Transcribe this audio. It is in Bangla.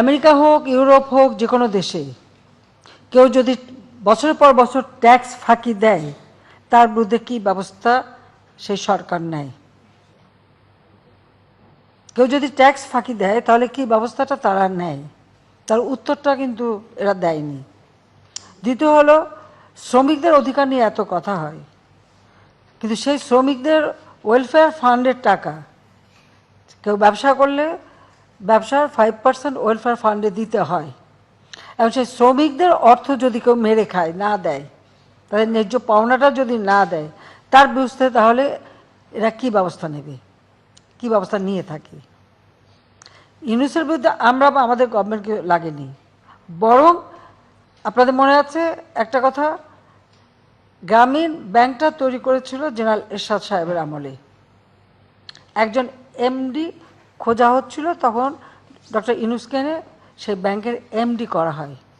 আমেরিকা হোক, ইউরোপ হোক যে কোনো দেশে, কেউ যদি বছরের পর বছর ট্যাক্স ফাঁকি দেয়, তার বিরুদ্ধে কি ব্যবস্থা সেই সরকার নেয়? কেউ যদি ট্যাক্স ফাঁকি দেয়, তাহলে কি ব্যবস্থাটা তারা নেয়? তার উত্তরটা কিন্তু এরা দেয়নি। দ্বিতীয় হলো, শ্রমিকদের অধিকার নিয়ে এত কথা হয়। কিন্তু সেই শ্রমিকদের ওয়েলফেয়ার ফান্ডের টাকা, কেউ ব্যবসা করলে ব্যবসার ফাইভ পার্সেন্ট ওয়েলফেয়ার ফান্ডে দিতে হয়। এবং সেই শ্রমিকদের অর্থ যদি কেউ মেরে খায়, না দেয়, তাদের ন্যায্য পাওনাটা যদি না দেয়, তার বিরুদ্ধে তাহলে এরা কি ব্যবস্থা নেবে? কি ব্যবস্থা নিয়ে থাকে? ইউনিসের বিরুদ্ধে আমরা বা আমাদের গভর্নমেন্টকে লাগেনি। বরং আপনাদের মনে আছে একটা কথা? গ্রামীণ ব্যাংকটা তৈরি করেছিল জেনারেল এরশাদ সাহেবের আমলে। একজন এমডি খোঁজা হচ্ছিল তখন ডক্টর ইনুসকেনে সেই ব্যাংকের এমডি করা হয়।